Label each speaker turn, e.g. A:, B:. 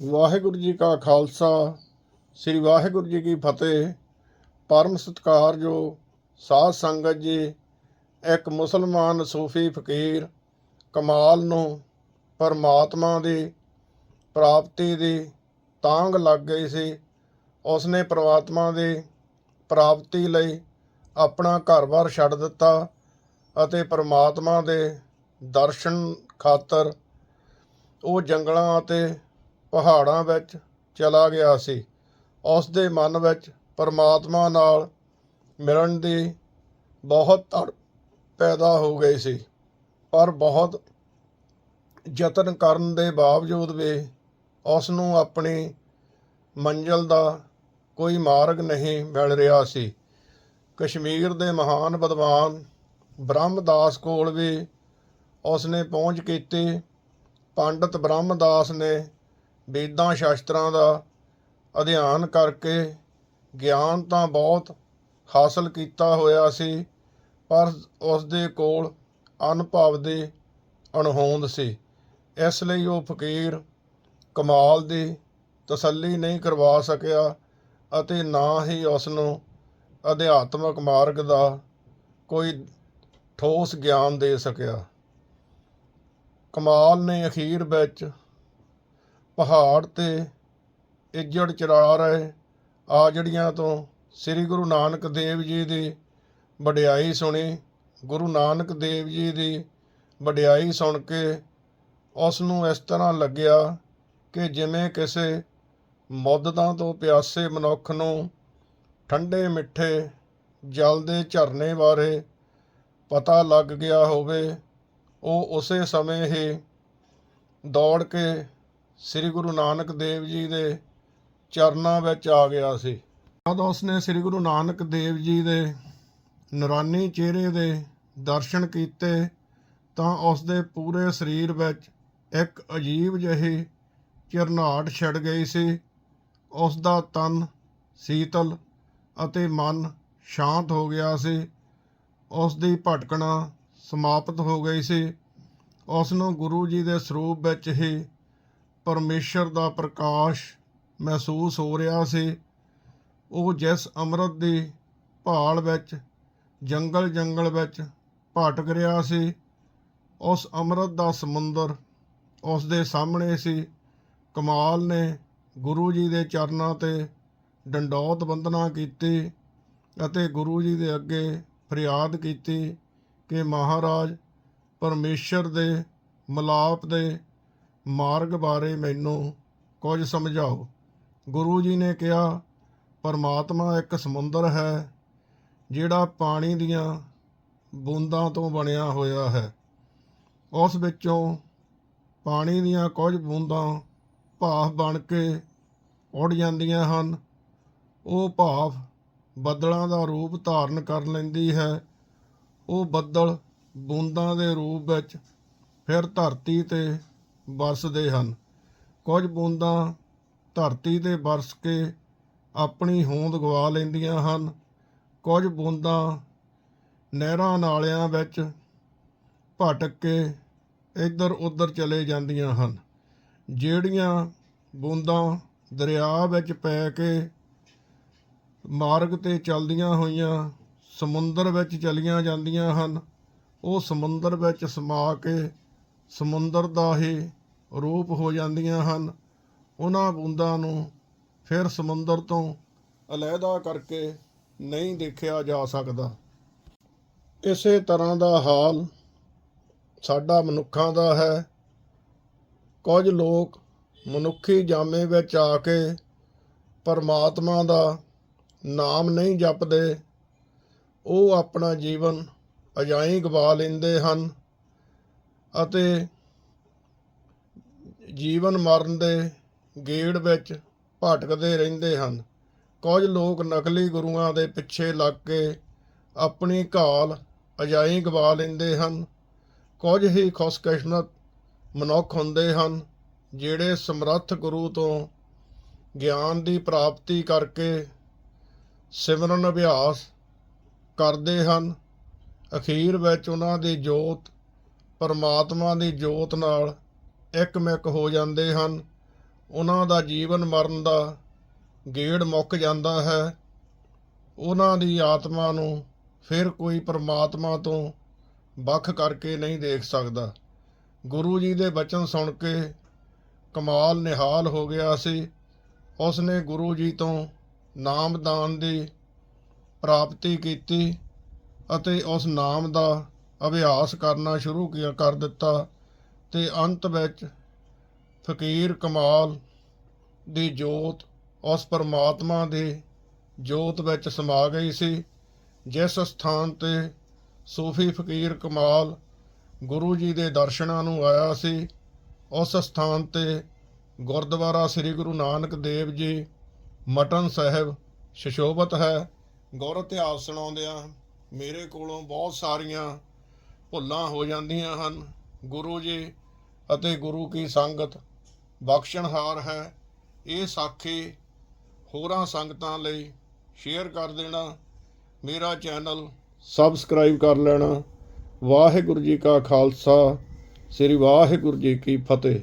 A: ਵਾਹਿਗੁਰੂ ਜੀ ਕਾ ਖਾਲਸਾ, ਸ੍ਰੀ ਵਾਹਿਗੁਰੂ ਜੀ ਕੀ ਫਤਿਹ। ਪਰਮ ਸਤਿਕਾਰਯੋਗ ਸਾਧ ਸੰਗਤ ਜੀ, ਇੱਕ ਮੁਸਲਮਾਨ ਸੂਫੀ ਫਕੀਰ ਕਮਾਲ ਨੂੰ ਪਰਮਾਤਮਾ ਦੀ ਪ੍ਰਾਪਤੀ ਦੀ ਤਾਂਗ ਲੱਗ ਗਈ ਸੀ, ਉਸਨੇ ਪਰਮਾਤਮਾ ਦੀ ਪ੍ਰਾਪਤੀ ਲਈ ਆਪਣਾ ਘਰ-ਬਾਰ ਛੱਡ ਦਿੱਤਾ ਅਤੇ ਪਰਮਾਤਮਾ ਦੇ ਦਰਸ਼ਨ ਖਾਤਰ ਉਹ ਜੰਗਲਾਂ ਅਤੇ ਪਹਾੜਾਂ ਵਿੱਚ ਚਲਾ ਗਿਆ ਸੀ। ਉਸ ਦੇ ਮਨ ਵਿੱਚ ਪਰਮਾਤਮਾ ਨਾਲ ਮਿਲਣ ਦੀ ਬਹੁਤ ਤੜ ਪੈਦਾ ਹੋ ਗਈ ਸੀ। ਪਰ ਬਹੁਤ ਯਤਨ ਕਰਨ ਦੇ ਬਾਵਜੂਦ ਵੀ ਉਸ ਨੂੰ ਆਪਣੀ ਮੰਜ਼ਲ ਦਾ ਕੋਈ ਮਾਰਗ ਨਹੀਂ ਮਿਲ ਰਿਹਾ ਸੀ। ਕਸ਼ਮੀਰ ਦੇ ਮਹਾਨ ਵਿਦਵਾਨ ਬ੍ਰਹਮਦਾਸ ਕੋਲ ਵੀ ਉਸ ਨੇ ਪਹੁੰਚ ਕੀਤੀ। ਪੰਡਤ ਬ੍ਰਹਮਦਾਸ ਨੇ ਵੇਦਾਂ ਸ਼ਾਸਤਰਾਂ ਦਾ ਅਧਿਐਨ ਕਰਕੇ ਗਿਆਨ ਤਾਂ ਬਹੁਤ ਹਾਸਲ ਕੀਤਾ ਹੋਇਆ ਸੀ, ਪਰ ਉਸ ਦੇ ਕੋਲ ਅਨੁਭਵ ਦੀ ਅਣਹੋਂਦ ਸੀ। ਇਸ ਲਈ ਉਹ ਫਕੀਰ ਕਮਾਲ ਦੀ ਤਸੱਲੀ ਨਹੀਂ ਕਰਵਾ ਸਕਿਆ ਅਤੇ ਨਾ ਹੀ ਉਸ ਨੂੰ ਅਧਿਆਤਮਕ ਮਾਰਗ ਦਾ ਕੋਈ ਠੋਸ ਗਿਆਨ ਦੇ ਸਕਿਆ। ਕਮਾਲ ਨੇ ਅਖੀਰ ਵਿੱਚ ਪਹਾੜ ਤੇ ਇੱਜੜ ਚਰਾ ਰਹੇ। ਆਜੜੀਆਂ ਤੋਂ ਸ੍ਰੀ ਗੁਰੂ ਨਾਨਕ ਦੇਵ ਜੀ ਦੀ ਵਡਿਆਈ ਸੁਣੀ, ਗੁਰੂ ਨਾਨਕ ਦੇਵ ਜੀ ਦੀ ਵਡਿਆਈ ਸੁਣ ਕੇ ਉਸ ਨੂੰ ਇਸ ਤਰ੍ਹਾਂ ਲੱਗਿਆ ਕਿ ਜਿਵੇਂ ਕਿਸੇ ਮੁੱਦਤਾਂ ਤੋਂ ਪਿਆਸੇ ਮਨੁੱਖ ਨੂੰ ਠੰਡੇ ਮਿੱਠੇ ਜਲ ਦੇ ਝਰਨੇ ਬਾਰੇ ਪਤਾ ਲੱਗ ਗਿਆ ਹੋਵੇ, ਉਹ ਉਸੇ ਸਮੇਂ ਹੀ ਦੌੜ ਕੇ ਸ੍ਰੀ ਗੁਰੂ ਨਾਨਕ ਦੇਵ ਜੀ ਦੇ ਚਰਨਾਂ ਵਿੱਚ ਆ ਗਿਆ ਸੀ। ਜਦ ਉਸਨੇ ਸ੍ਰੀ ਗੁਰੂ ਨਾਨਕ ਦੇਵ ਜੀ ਦੇ ਨਰਾਨੀ ਚਿਹਰੇ ਦੇ ਦਰਸ਼ਨ ਕੀਤੇ, ਤਾਂ ਉਸ ਦੇ ਪੂਰੇ ਸਰੀਰ ਵਿੱਚ ਇੱਕ ਅਜੀਬ ਜਿਹੀ ਝਰਨਾਟ ਛਿੜ ਗਈ ਸੀ। ਉਸ ਦਾ ਤਨ ਸੀਤਲ ਅਤੇ ਮਨ ਸ਼ਾਂਤ ਹੋ ਗਿਆ ਸੀ। ਉਸ ਦੀ ਭਟਕਣਾ ਸਮਾਪਤ ਹੋ ਗਈ ਸੀ। ਉਸ ਨੂੰ ਗੁਰੂ ਜੀ ਦੇ ਸਰੂਪ ਵਿੱਚ ਹੀ ਪਰਮੇਸ਼ਰ ਦਾ ਪ੍ਰਕਾਸ਼ ਮਹਿਸੂਸ ਹੋ ਰਿਹਾ ਸੀ। ਉਹ ਜਿਸ ਅੰਮ੍ਰਿਤ ਦੀ ਭਾਲ ਵਿੱਚ, ਜੰਗਲ ਜੰਗਲ ਵਿੱਚ ਭਟਕ ਰਿਹਾ ਸੀ, ਉਸ ਅੰਮ੍ਰਿਤ ਦਾ ਸਮੁੰਦਰ ਉਸ ਦੇ ਸਾਹਮਣੇ ਸੀ। ਕਮਾਲ ਨੇ ਗੁਰੂ ਜੀ ਦੇ ਚਰਨਾਂ ਤੇ ਡੰਡੌਤ ਬੰਦਨਾ ਕੀਤੀ ਅਤੇ ਗੁਰੂ ਜੀ ਦੇ ਅੱਗੇ ਫਰਿਆਦ ਕੀਤੀ ਕਿ ਮਹਾਰਾਜ ਪਰਮੇਸ਼ਰ ਦੇ ਮਲਾਪ ਦੇ ਮਾਰਗ ਬਾਰੇ ਮੈਨੂੰ ਕੁਝ ਸਮਝਾਓ। ਗੁਰੂ ਜੀ ਨੇ ਕਿਹਾ, ਪਰਮਾਤਮਾ ਇੱਕ ਸਮੁੰਦਰ ਹੈ, ਜਿਹੜਾ ਪਾਣੀ ਦੀਆਂ ਬੂੰਦਾਂ ਤੋਂ ਬਣਿਆ ਹੋਇਆ ਹੈ। ਉਸ ਵਿੱਚੋਂ ਪਾਣੀ ਦੀਆਂ ਕੁਝ ਬੂੰਦਾਂ ਭਾਫ ਬਣ ਕੇ ਉੱਡ ਜਾਂਦੀਆਂ ਹਨ। ਉਹ ਭਾਫ ਬੱਦਲਾਂ ਦਾ ਰੂਪ ਧਾਰਨ ਕਰ ਲੈਂਦੀ ਹੈ। ਉਹ ਬੱਦਲ ਬੂੰਦਾਂ ਦੇ ਰੂਪ ਵਿੱਚ ਫਿਰ ਧਰਤੀ ਤੇ ਵਰਸਦੇ ਹਨ। ਕੁਝ ਬੂੰਦਾਂ ਧਰਤੀ ਤੇ ਵਰਸ ਕੇ ਆਪਣੀ ਹੋਂਦ ਗਵਾ ਲੈਂਦੀਆਂ ਹਨ। ਕੁਝ ਬੂੰਦਾਂ ਨਹਿਰਾਂ ਨਾਲਿਆਂ ਵਿੱਚ ਭਟਕ ਕੇ ਇੱਧਰ ਉੱਧਰ ਚਲੇ ਜਾਂਦੀਆਂ ਹਨ, ਜਿਹੜੀਆਂ ਬੂੰਦਾਂ ਦਰਿਆ ਵਿੱਚ ਪੈ ਕੇ ਮਾਰਗ ਤੇ ਚੱਲਦੀਆਂ ਹੋਈਆਂ ਸਮੁੰਦਰ ਵਿੱਚ ਚਲੀਆਂ ਜਾਂਦੀਆਂ ਹਨ, ਉਹ ਸਮੁੰਦਰ ਵਿੱਚ ਸਮਾ ਕੇ ਸਮੁੰਦਰ ਦਾ ਹੀ ਰੂਪ ਹੋ ਜਾਂਦੀਆਂ ਹਨ। ਉਹਨਾਂ ਬੂੰਦਾਂ ਨੂੰ ਫਿਰ ਸਮੁੰਦਰ ਤੋਂ ਅਲਹਿਦਾ ਕਰਕੇ ਨਹੀਂ ਦੇਖਿਆ ਜਾ ਸਕਦਾ। ਇਸੇ ਤਰ੍ਹਾਂ ਦਾ ਹਾਲ ਸਾਡਾ ਮਨੁੱਖਾਂ ਦਾ ਹੈ। ਕੁਝ ਲੋਕ ਮਨੁੱਖੀ ਜਾਮੇ ਵਿੱਚ ਆ ਕੇ ਪਰਮਾਤਮਾ ਦਾ ਨਾਮ ਨਹੀਂ ਜਪਦੇ। ਉਹ ਆਪਣਾ ਜੀਵਨ ਅਜਾਈ ਗਵਾ ਲੈਂਦੇ ਹਨ ਅਤੇ ਜੀਵਨ ਮਰਨ ਦੇ ਗੇੜ ਵਿੱਚ ਭਟਕਦੇ ਰਹਿੰਦੇ ਹਨ। ਕੁਝ ਲੋਕ ਨਕਲੀ ਗੁਰੂਆਂ ਦੇ ਪਿੱਛੇ ਲੱਗ ਕੇ ਆਪਣੀ ਘਾਲ ਅਜਾਈ ਗਵਾ ਲੈਂਦੇ ਹਨ। ਕੁਝ ਹੀ ਖੁਸ਼ਕਿਸਮਤ ਮਨੁੱਖ ਹੁੰਦੇ ਹਨ, ਜਿਹੜੇ ਸਮਰੱਥ ਗੁਰੂ ਤੋਂ ਗਿਆਨ ਦੀ ਪ੍ਰਾਪਤੀ ਕਰਕੇ ਸਿਮਰਨ ਅਭਿਆਸ ਕਰਦੇ ਹਨ। ਅਖੀਰ ਵਿੱਚ ਉਹਨਾਂ ਦੀ ਜੋਤ ਪਰਮਾਤਮਾ ਦੀ ਜੋਤ ਨਾਲ ਇੱਕਮਿਕ ਹੋ ਜਾਂਦੇ ਹਨ। ਉਹਨਾਂ ਦਾ ਜੀਵਨ ਮਰਨ ਦਾ ਗੇੜ ਮੁੱਕ ਜਾਂਦਾ ਹੈ। ਉਹਨਾਂ ਦੀ ਆਤਮਾ ਨੂੰ ਫਿਰ ਕੋਈ ਪਰਮਾਤਮਾ ਤੋਂ ਵੱਖ ਕਰਕੇ ਨਹੀਂ ਦੇਖ ਸਕਦਾ। ਗੁਰੂ ਜੀ ਦੇ ਬਚਨ ਸੁਣ ਕੇ ਕਮਾਲ ਨਿਹਾਲ ਹੋ ਗਿਆ ਸੀ। ਉਸ ਨੇ ਗੁਰੂ ਜੀ ਤੋਂ ਨਾਮਦਾਨ ਦੀ ਪ੍ਰਾਪਤੀ ਕੀਤੀ ਅਤੇ ਉਸ ਨਾਮ ਦਾ ਅਭਿਆਸ ਕਰਨਾ ਸ਼ੁਰੂ ਕੀਆ ਕਰ ਦਿੱਤਾ। ਤੇ ਅੰਤ ਵਿੱਚ ਫਕੀਰ ਕਮਾਲ ਦੀ ਜੋਤ ਉਸ ਪਰਮਾਤਮਾ ਦੀ ਜੋਤ ਵਿੱਚ ਸਮਾ ਗਈ ਸੀ, ਜਿਸ ਸਥਾਨ ਤੇ ਸੂਫੀ ਫਕੀਰ ਕਮਾਲ ਗੁਰੂ ਜੀ ਦੇ ਦਰਸ਼ਨਾਂ ਨੂੰ ਆਇਆ ਸੀ, ਉਸ ਸਥਾਨ ਤੇ ਗੁਰਦੁਆਰਾ ਸ੍ਰੀ ਗੁਰੂ ਨਾਨਕ ਦੇਵ ਜੀ, ਮਟਨ ਸਾਹਿਬ ਸ਼ਸ਼ੋਭਤ ਹੈ। ਗੁਰ ਇਤਿਹਾਸ ਸੁਣਾਉਂਦਿਆਂ ਮੇਰੇ ਕੋਲੋਂ ਬਹੁਤ ਸਾਰੀਆਂ ਭੁੱਲਾਂ ਹੋ ਜਾਂਦੀਆਂ ਹਨ। ਗੁਰੂ ਜੀ ਅਤੇ ਗੁਰੂ ਕੀ ਸੰਗਤ ਬਖਸ਼ਣਹਾਰ ਹੈ। ਇਹ ਸਾਖੀ ਹੋਰਾਂ ਸੰਗਤਾਂ ਲਈ ਸ਼ੇਅਰ ਕਰ ਦੇਣਾ। ਮੇਰਾ ਚੈਨਲ ਸਬਸਕ੍ਰਾਈਬ ਕਰ ਲੈਣਾ। ਵਾਹਿਗੁਰੂ ਜੀ ਕਾ ਖਾਲਸਾ। ਸ੍ਰੀ ਵਾਹਿਗੁਰੂ ਜੀ ਕੀ ਫਤਿਹ।